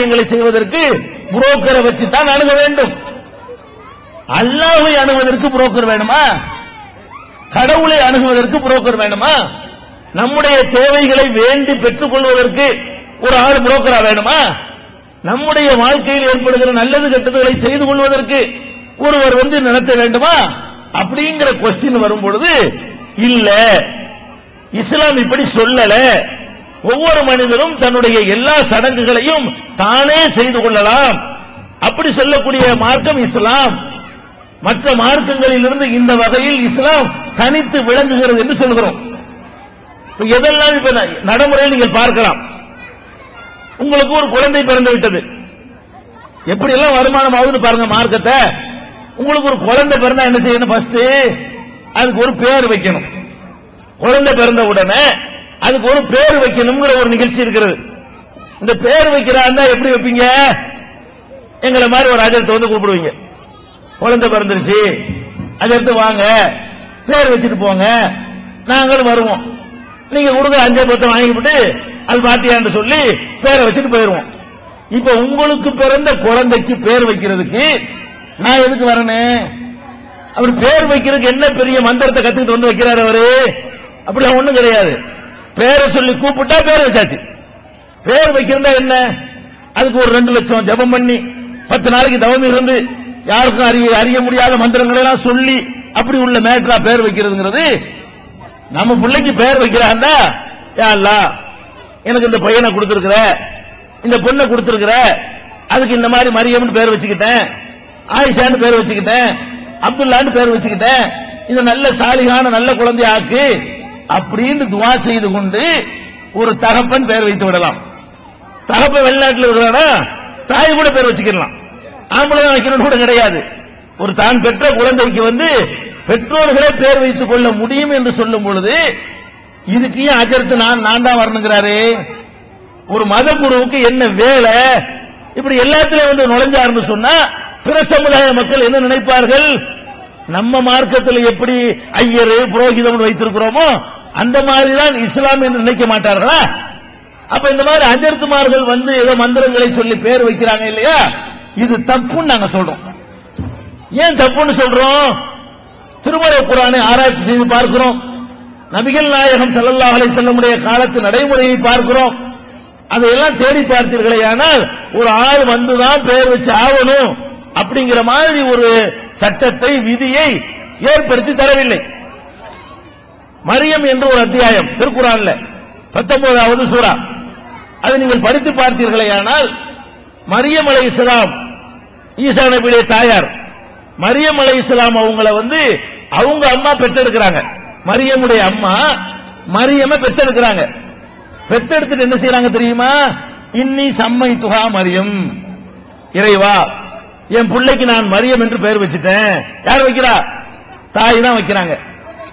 காரியங்களை செய்வதற்கு புரோக்கரை வச்சு தான் அணுக வேண்டும். அல்லாஹை அணுகுவதற்கு புரோக்கர் வேணுமா? கடவுளை அணுகுவதற்கு புரோக்கர் வேணுமா? நம்முடைய தேவைகளை வேண்டி பெற்றுக் கொள்வதற்கு ஒரு ஆள் புரோக்கரா வேணுமா? நம்முடைய வாழ்க்கையில் ஏற்படுகிற நல்லது கெட்டதுகளை செய்து கொள்வதற்கு ஒருவர் வந்து நடத்த வேண்டுமா? அப்படிங்கிற கொஸ்டின் வரும் பொழுது இல்ல இஸ்லாம் இப்படி சொல்லல. ஒவ்வொரு மனிதரும் தன்னுடைய எல்லா சடங்குகளையும் தானே செய்து கொள்ளலாம். அப்படி சொல்லக்கூடிய மார்க்கம் இஸ்லாம். மற்ற மார்க்கங்களிலிருந்து இந்த வகையில் இஸ்லாம் தனித்து விளங்குகிறது என்று சொல்கிறோம். எதெல்லாம் இப்ப ந- நடைமுறையில் நீங்கள் பார்க்கலாம். உங்களுக்கு ஒரு குழந்தை பிறந்து விட்டது. எப்படி எல்லாம் வருமானம் ஆகுதுன்னு பாருங்க மார்க்கத்தை. உங்களுக்கு ஒரு குழந்தை பிறந்தா என்ன செய்யணும் ஃபர்ஸ்ட் அதுக்கு ஒரு பேர் வைக்கணும். குழந்தை பிறந்த உடனே அதுக்கு ஒரு பேர் வைக்கணுங்கிற ஒரு நிகழ்ச்சி இருக்கிறது. இந்த பேர் வைக்கிறாருன்னா எப்படி வைப்பீங்க? எங்களை மாதிரி ஒரு அஜரத்தை வந்து கூப்பிடுவீங்க. குழந்தை பிறந்துருச்சு. அஜரத்தை வாங்க. பேர் வச்சுட்டு போங்க. நாங்களும் வருவோம். நீங்க கொடுங்க அஞ்சு பத்து வாங்கிவிட்டு அது பாத்தியான்னு சொல்லி பேரை வச்சுட்டு போயிருவோம். இப்ப உங்களுக்கு பிறந்த குழந்தைக்கு பேர் வைக்கிறதுக்கு நான் எதுக்கு வரேனே? அவர் பேர் வைக்கிறதுக்கு என்ன பெரிய மந்திரத்தை கத்துக்கிட்டு வந்து வைக்கிறாரு அவரு? அப்படிலாம் ஒண்ணும் கிடையாது. பேரை சொல்லி கூப்பிட்டா பேர் வச்சாச்சு. பேர் வைக்கிறதா என்ன? அதுக்கு ஒரு ரெண்டு லட்சம் ஜெபம் பண்ணி பத்து நாளைக்கு தவம் இருந்து யாருக்கும் அறிய அறிய முடியாத மந்திரங்களை எல்லாம் சொல்லி அப்படி உள்ள மேட்ரா பேர் வைக்கிறதுங்கிறது நம்ம பிள்ளைக்கு பேர் வைக்கிறாண்டா யா அல்லாஹ் எனக்கு இந்த பையனை கொடுத்துருக்குற இந்த பொண்ணை கொடுத்துருக்குற அதுக்கு இந்த மாதிரி மரியம்னு பேர் வச்சுக்கிட்டேன் ஆயிஷான்னு பேர் வச்சுக்கிட்டேன் அப்துல்லான்னு பேர் வச்சுக்கிட்டேன் இந்த நல்ல சாலிகான நல்ல குழந்தையாக்கு அப்படின்னு துவா செய்து கொண்டு ஒரு தகப்பன் பெயர் வைத்து விடலாம். தகப்ப வெளிநாட்டில் இருக்கிறானா? தாய் கூட பேர் வச்சுக்கலாம் ஆம்பளை வைக்கணும் கூட கிடையாது. ஒரு தான் பெற்ற குழந்தைக்கு வந்து பெற்றோர்களே பேர் வைத்துக் கொள்ள முடியும் என்று சொல்லும் பொழுது இதுக்கு ஏன் அஜர்த்து நான் நான் தான் வரணுங்கிறாரு? ஒரு மத குருவுக்கு என்ன வேலை? இப்படி எல்லாத்திலையும் வந்து நுழைஞ்சாருன்னு சொன்னா பிற சமுதாய மக்கள் என்ன நினைப்பார்கள்? நம்ம மார்க்கத்தில் எப்படி ஐயரு புரோகிதம் வைத்திருக்கிறோமோ அந்த மாதிரி தான் இஸ்லாம் என்று நினைக்க மாட்டார்களா? அப்ப இந்த மாதிரி அஜர்த்துமார்கள் வந்து ஏதோ மந்திரங்களை சொல்லி பேர் வைக்கிறாங்க இல்லையா? இது தப்புன்னு நாங்க சொல்றோம். ஏன் தப்புன்னு சொல்றோம்? திருமலை குரானை ஆராய்ச்சி செய்து பார்க்கிறோம். நபிகள் நாயகம் செல்லல்லா அலை செல்லமுடைய காலத்து நடைமுறையை பார்க்கிறோம். அதையெல்லாம் தேடி பார்த்தீர்களே ஆனால் ஒரு ஆள் வந்துதான் பேர் வச்சு ஆகணும் அப்படிங்கிற மாதிரி ஒரு சட்டத்தை விதியை ஏற்படுத்தி தரவில்லை. மரியம் என்று ஒரு அத்தியாயம். திருக்குறான்ல. பத்தொன்பதாவது சூறா. அதை நீங்கள் படித்து பார்த்தீர்களேயானால் மரியம் அலை இஸ்லாம் ஈசா நபியுடைய தாயார் மரியம் அலை இஸ்லாம் அவங்கள வந்து அவங்க அம்மா பெற்றெடுக்கிறாங்க. மரியமுடைய அம்மா மரியம பெற்றெடுக்கிறாங்க. பெற்றெடுத்துட்டு என்ன செய்யறாங்க தெரியுமா? இன்னி சம்மை துகா மரியம். இறைவா என் பிள்ளைக்கு நான் மரியம் என்று பெயர் வச்சுட்டேன். யார் வைக்கிறா? தாய் தான் வைக்கிறாங்க.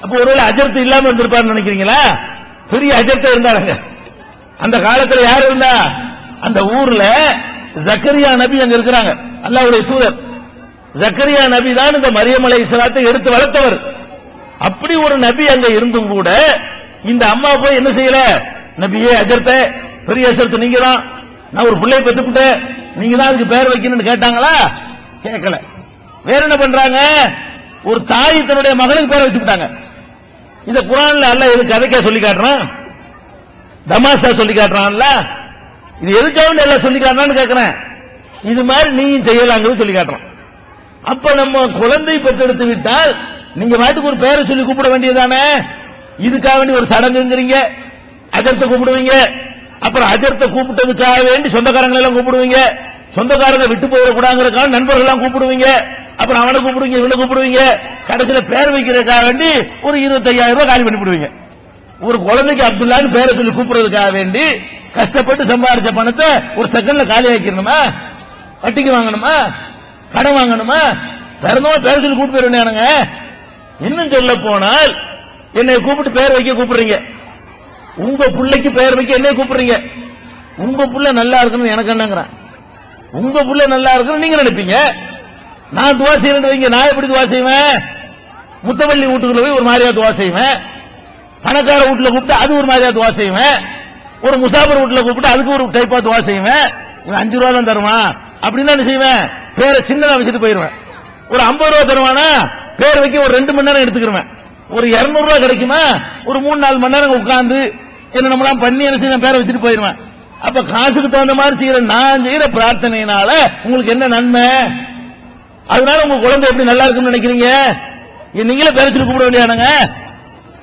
அப்ப ஒருவேளை அஜர்த்து இல்லாம இருந்திருப்பாருன்னு நினைக்கிறீங்களா? பெரிய அஜர்த்த இருந்தாருங்க. அந்த காலத்துல யார் இருந்தா? அந்த ஊர்ல ஜக்கரியா நபி அங்க இருக்கிறாங்க. அல்லாவுடைய தூதர். ஜக்கரியா நபி தான் இந்த மரியமலை அலை இஸ்லாத்தை எடுத்து வளர்த்தவர். அப்படி ஒரு நபி அங்க இருந்தும் கூட இந்த அம்மா போய் என்ன செய்யல? நபியே அஜர்த்த பெரிய அஜர்த்து நீங்க தான் நான் ஒரு பிள்ளை பெற்றுக்கிட்டேன். நீங்க தான் அதுக்கு பேர் வைக்கணும்னு கேட்டாங்களா? கேட்கல. வேற என்ன பண்றாங்க? ஒரு தாய் தன்னுடைய மகளுக்கு பேர் வச்சுக்கிட்டாங்க. இந்த குரான்ல அல்ல எது கதைக்கா சொல்லி காட்டுறான்? தமாஷா சொல்லி காட்டுறான்ல? இது எதுக்காக எல்லாம் சொல்லி காட்டுறான்னு கேட்கிறேன் இது மாதிரி நீயும் செய்யலாங்கிறது சொல்லி காட்டுறான். அப்ப நம்ம குழந்தை பெற்றெடுத்து விட்டால் நீங்க வாட்டுக்கு ஒரு பேரை சொல்லி கூப்பிட வேண்டியதானே இதுக்காக வேண்டி ஒரு சடங்குங்கிறீங்க அஜர்த்த கூப்பிடுவீங்க. அப்புறம் அஜர்த்த கூப்பிட்டதுக்காக வேண்டி சொந்தக்காரங்களை எல்லாம் கூப்பிடுவீங்க. சொந்தக்காரங்க விட்டு போயிடக்கூடாங்கிறதுக்காக நண்பர்கள் எல்லாம் கூப்பிடுவீங்க. அப்புறம் அவனை கூப்பிடுவீங்க இவனை கூப்பிடுவீங்க. கடைசியில பேர் வைக்கிறதுக்காக வேண்டி ஒரு இருபத்தையாயிரம் ரூபாய் காலி பண்ணி விடுவீங்க ஒரு குழந்தைக்கு அப்துல்லான்னு பேரை சொல்லி கூப்பிடுறதுக்காக வேண்டி கஷ்டப்பட்டு சம்பாதிச்ச பணத்தை ஒரு செகண்ட்ல காலி ஆக்கிடணுமா? வட்டிக்கு வாங்கணுமா? கடன் வாங்கணுமா? பிறந்தவன் பேர் சொல்லி கூப்பிட்டு போயிருந்தானுங்க இன்னும் சொல்ல போனால் என்னை கூப்பிட்டு பேர் வைக்க கூப்பிடுறீங்க. உங்க பிள்ளைக்கு பேர் வைக்க என்னை கூப்பிடுறீங்க. உங்க புள்ள நல்லா இருக்கணும் எனக்கு என்னங்கிறான். உங்க புள்ள நல்லா இருக்கணும் நீங்க நினைப்பீங்க. நான் துவா செய்யறேன் வைங்க. நான் எப்படி துவா செய்வேன்? முத்தவள்ளி வீட்டுக்குள்ள போய் ஒரு மாதிரியா துவா செய்வேன். பணக்கார வீட்டுல கூப்பிட்டு அது ஒரு மாதிரியா துவா செய்வேன். ஒரு முசாபர் வீட்டுல கூப்பிட்டு அதுக்கு ஒரு டைப்பா துவா செய்வேன். இவன் அஞ்சு ரூபா தான் தருவான். அப்படின்னு என்ன செய்வேன்? பேரை சின்னதா வச்சுட்டு போயிருவேன் ஒரு ஐம்பது ரூபா தருவானா? பேர் வைக்க ஒரு ரெண்டு மணி நேரம் எடுத்துக்கிருவேன். ஒரு இருநூறு ரூபா கிடைக்குமா? ஒரு மூணு நாலு மணி நேரம் உட்காந்து என்ன நம்மளாம் பண்ணி என்ன செய்ய பேரை வச்சுட்டு போயிருவேன் அப்ப காசுக்கு தகுந்த மாதிரி செய்யற நான் செய்யற பிரார்த்தனையினால உங்களுக்கு என்ன நன்மை? அதனால உங்க குழந்தை எப்படி நல்லா இருக்கும்னு நினைக்கிறீங்க? நீங்களே பேர சொல்லி கூப்பிட வேண்டியானுங்க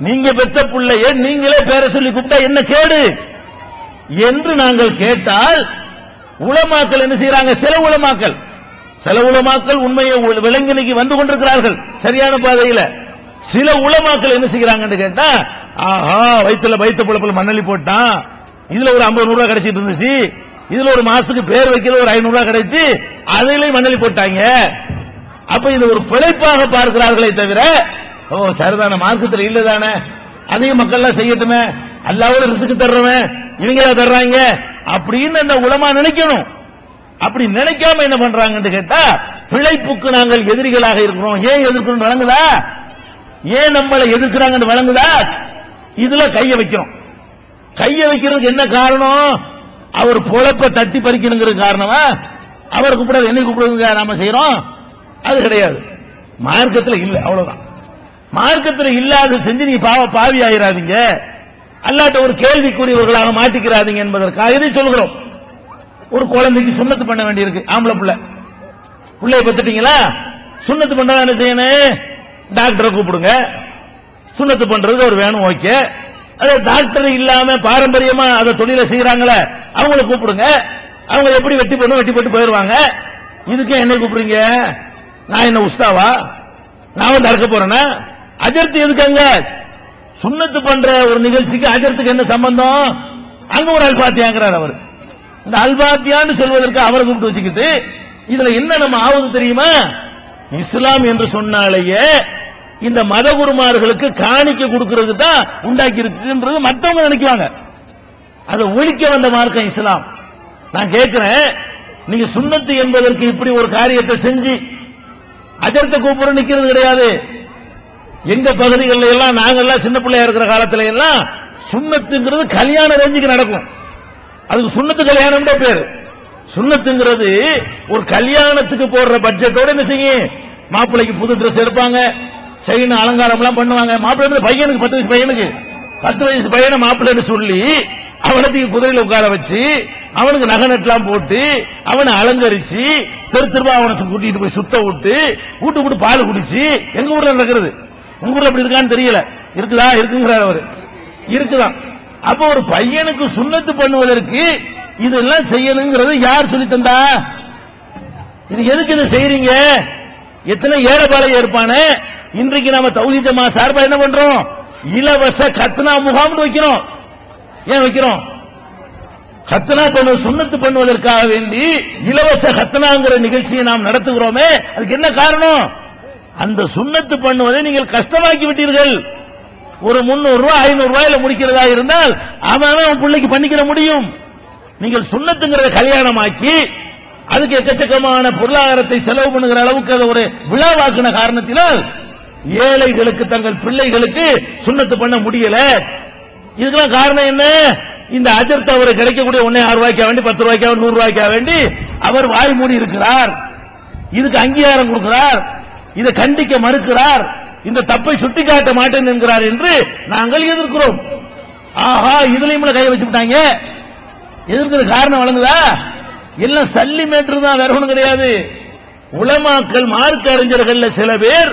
நீங்க பெற்ற பிள்ளைய நீங்களே பேர சொல்லி கூப்பிட்டா என்ன கேடு? என்று நாங்கள் கேட்டால் உளமாக்கல் என்ன செய்யறாங்க சில உளமாக்கல் சில உளமாக்கல் உண்மையை விலங்கினைக்கு வந்து கொண்டிருக்கிறார்கள் சரியான பாதையில. சில உளமாக்கல் என்ன செய்யறாங்கன்னு கேட்டா ஆஹா வயிற்றுல வயிற்று புழப்பில் மண்ணலி போட்டான். இதுல ஒரு ஐம்பது நூறு ரூபாய் கிடைச்சிட்டு இருந்துச்சு. இதுல ஒரு மாசத்துக்கு பேர் வைக்கிற ஒரு ஐநூறு ரூபாய் கிடைச்சு அதுலயும் மண்ணலி போட்டாங்க. அப்ப இது ஒரு பிழைப்பாக பார்க்கிறார்களே தவிர ஓ சரிதான மார்க்கத்தில் இல்லதானே அதையும் மக்கள் எல்லாம் செய்யட்டுமே. அல்லாவோட ரிசுக்கு தர்றவன் இவங்களா தர்றாங்க. அப்படின்னு அந்த உலமா நினைக்கணும். அப்படி நினைக்காம என்ன பண்றாங்கன்னு கேட்டா பிழைப்புக்கு நாங்கள் எதிரிகளாக இருக்கிறோம். ஏன் எதிர்க்கணும் வழங்குதா? ஏன் நம்மளை எதிர்க்கிறாங்கன்னு வழங்குதா? இதுல கைய வைக்கிறோம் கைய வைக்கிறதுக்கு என்ன காரணம்? அவர் பொழப்ப தட்டி பறிக்கணுங்கிற காரணமா? அவர் கூப்பிடாது என்னை கூப்பிடுங்க நாம செய்யறோம். அது கிடையாது. மார்க்கத்தில் இல்லை அவ்வளவுதான். மார்க்கத்தில் இல்லாத செஞ்சு நீ பாவ பாவி ஆயிராதீங்க. அல்லாட்ட ஒரு கேள்விக்குரியவர்களாக மாட்டிக்கிறாதீங்க என்பதற்காக இதை சொல்கிறோம். ஒரு குழந்தைக்கு சுண்ணத்து பண்ண வேண்டியிருக்கு ஆம்பளை பிள்ளை. பிள்ளைய பத்துட்டீங்களா சுண்ணத்து பண்ணா என்ன செய்யணும்? டாக்டரை கூப்பிடுங்க. சுண்ணத்து பண்றது ஒரு வேணும் ஓகே. அதே டாக்டர் இல்லாம பாரம்பரியமா அதை தொழில செய்யறாங்களே அவங்கள கூப்பிடுங்க. அவங்க எப்படி வெட்டி போடணும் வெட்டி போட்டு போயிருவாங்க. இதுக்கு என்ன கூப்பிடுறீங்க? நான் என்ன உஸ்தாவா? நான் வந்து அறுக்க போறேன்னா அஜர்த்து எதுக்காங்க? சுண்ணத்து பண்ற ஒரு நிகழ்ச்சிக்கு அஜர்த்துக்கு என்ன சம்பந்தம்? அங்க ஒரு அல்பாத்தியாங்கிறார் அவர். இந்த அல்பாத்தியான்னு சொல்வதற்கு அவரை கூப்பிட்டு வச்சுக்கிட்டு இதுல என்ன நம்ம ஆவது தெரியுமா? இஸ்லாம் என்று சொன்னாலேயே இந்த மதகுருமார்களுக்கு காணிக்க கொடுக்கிறது தான் உண்டாக்கி இருக்குன்றது மற்றவங்க நினைக்குவாங்க. அதை ஒழிக்க வந்த மார்க்கம் இஸ்லாம். நான் கேட்கிறேன் நீங்க சுண்ணத்து என்பதற்கு இப்படி ஒரு காரியத்தை செஞ்சு அஜர்த்த கூப்பிட நிக்கிறது கிடையாது. எங்க பகுதிகளில் எல்லாம் நாங்கெல்லாம் சின்ன பிள்ளையா இருக்கிற காலத்துல எல்லாம் சுண்ணத்துங்கிறது கல்யாண ரேஞ்சுக்கு நடக்கும். அதுக்கு சுண்ணத்து கல்யாணம் பேர். சுண்ணத்துங்கிறது ஒரு கல்யாணத்துக்கு போடுற பட்ஜெட்டோட என்ன செய்யும்? மாப்பிள்ளைக்கு புது ட்ரெஸ் எடுப்பாங்க. செயின் அலங்காரம் எல்லாம் பண்ணுவாங்க. மாப்பிள்ளை பையனுக்கு பத்து வயசு பையனுக்கு. பத்து வயசு பையனை மாப்பிள்ளைன்னு சொல்லி அவனத்துக்கு குதிரையில உட்கார வச்சு அவனுக்கு நகை போட்டு அவனை அலங்கரிச்சு தெரு தெருவா அவனுக்கு கூட்டிட்டு போய் சுத்த விட்டு கூட்டு விட்டு பால் குடிச்சு எங்க ஊர்ல நடக்கிறது? உங்க ஊர்ல அப்படி இருக்கான்னு தெரியல. இருக்குதா? இருக்குங்கிறார் அவரு. இருக்குதான். அப்ப ஒரு பையனுக்கு சுண்ணத்து பண்ணுவதற்கு இதெல்லாம் செய்யணுங்கிறது யார் சொல்லி தந்தா? இது எதுக்கு இதை செய்யறீங்க எத்தனை ஏழைப்பாளைய இருப்பானே இன்றைக்கு நாம ஜமா சார்பா என்ன பண்றோம்? இலவச கத்னா முகாம்னு வைக்கிறோம். ஏன் வைக்கிறோம்? ஹத்தனா பண்ண சுண்ணத்து பண்ணுவதற்காக வேண்டி இலவச ஹத்தனாங்கிற நிகழ்ச்சியை நாம் நடத்துகிறோமே அதுக்கு என்ன காரணம்? அந்த சுண்ணத்து பண்ணுவதை நீங்கள் கஷ்டமாக்கி விட்டீர்கள். ஒரு முன்னூறு ரூபாய் ஐநூறு ரூபாயில முடிக்கிறதா இருந்தால் அவன் அவன் பிள்ளைக்கு பண்ணிக்கிற முடியும். நீங்கள் சுண்ணத்துங்கிறத கல்யாணமாக்கி அதுக்கு எக்கச்சக்கமான பொருளாதாரத்தை செலவு பண்ணுகிற அளவுக்கு அதை ஒரு விழாவாக்குன காரணத்தினால் ஏழைகளுக்கு தங்கள் பிள்ளைகளுக்கு சுண்ணத்து பண்ண முடியல. இதுக்கெல்லாம் காரணம் என்ன? இந்த அஜர்த் அவர் கிடைக்கக்கூடிய ஒன்னே ஆறு ரூபாய்க்கா வேண்டி பத்து ரூபாய்க்கா நூறு ரூபாய்க்கா வேண்டி அவர் வாய் மூடி இருக்கிறார். இதுக்கு அங்கீகாரம் கொடுக்கிறார். இதை கண்டிக்க மறுக்கிறார். இந்த தப்பை சுட்டிக்காட்ட மாட்டேன் என்கிறார் என்று நாங்கள் எதிர்க்கிறோம். ஆஹா இதுலயும் கை வச்சு விட்டாங்க எதிர்க்கிற காரணம் வழங்குதா? எல்லாம் சல்லி மேட்டர் தான் வேற ஒன்றும் கிடையாது. உலமாக்கள் மார்க்க அறிஞர்கள் சில பேர்